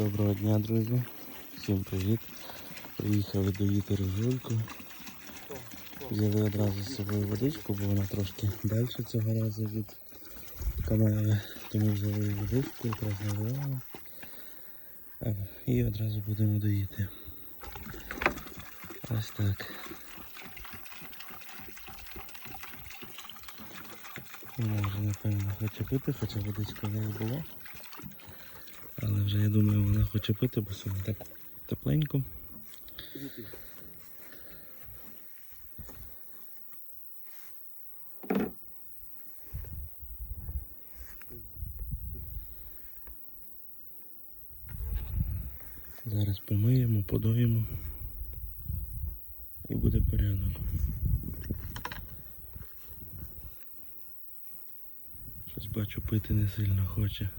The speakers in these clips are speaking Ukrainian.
Доброго дня, друзі. Всім привіт. Приїхали доїти рижульку. Взяли одразу з собою водичку, бо вона трошки далі цього разу від камери. Тому взяли водичку, якраз наливаємо. І одразу будемо доїти. Ось так. Вже напевно хоче пити, хоча водичка в неї була. Але вже я думаю, вона хоче пити, бо сьогодні так тепленько. Зараз помиємо, подоїмо і буде порядок. Щось бачу пити не сильно хоче.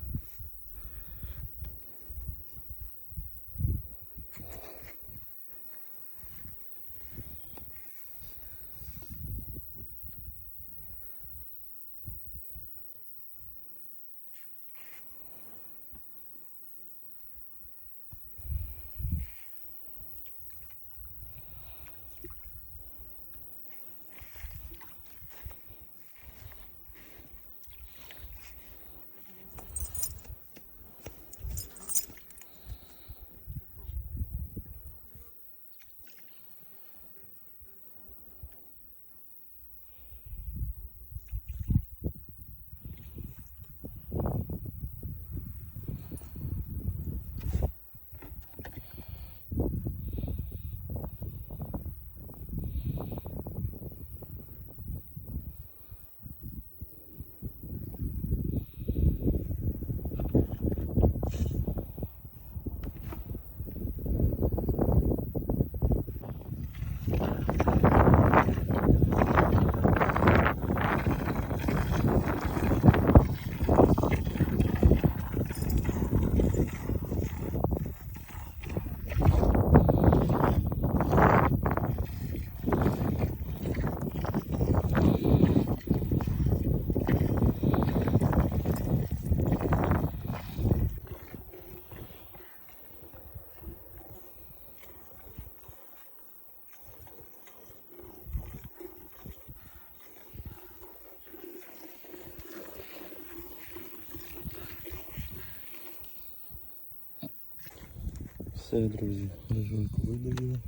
Все, друзі, рижульку видавили.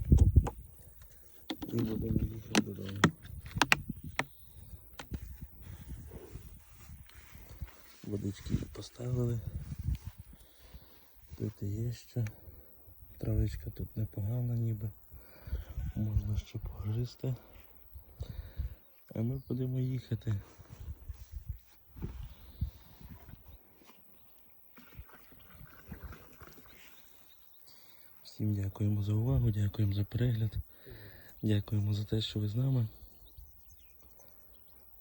І будемо їхати додому. Водички поставили. Пити є ще. Травичка тут непогана ніби. Можна ще погризти. А ми будемо їхати. Всім дякуємо за увагу, дякуємо за перегляд. Дякуємо за те, що ви з нами.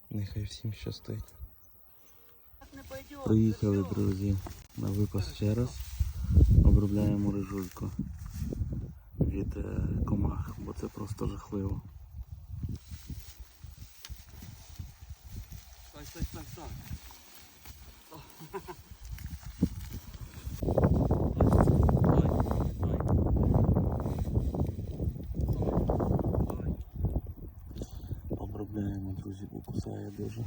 Нехай всім щастить. Приїхали, друзі, на випас ще раз. Обробляємо рижульку від е, комах, бо це просто жахливо. Так, так, так, так. Обробляємо, друзі, бо кусає дуже.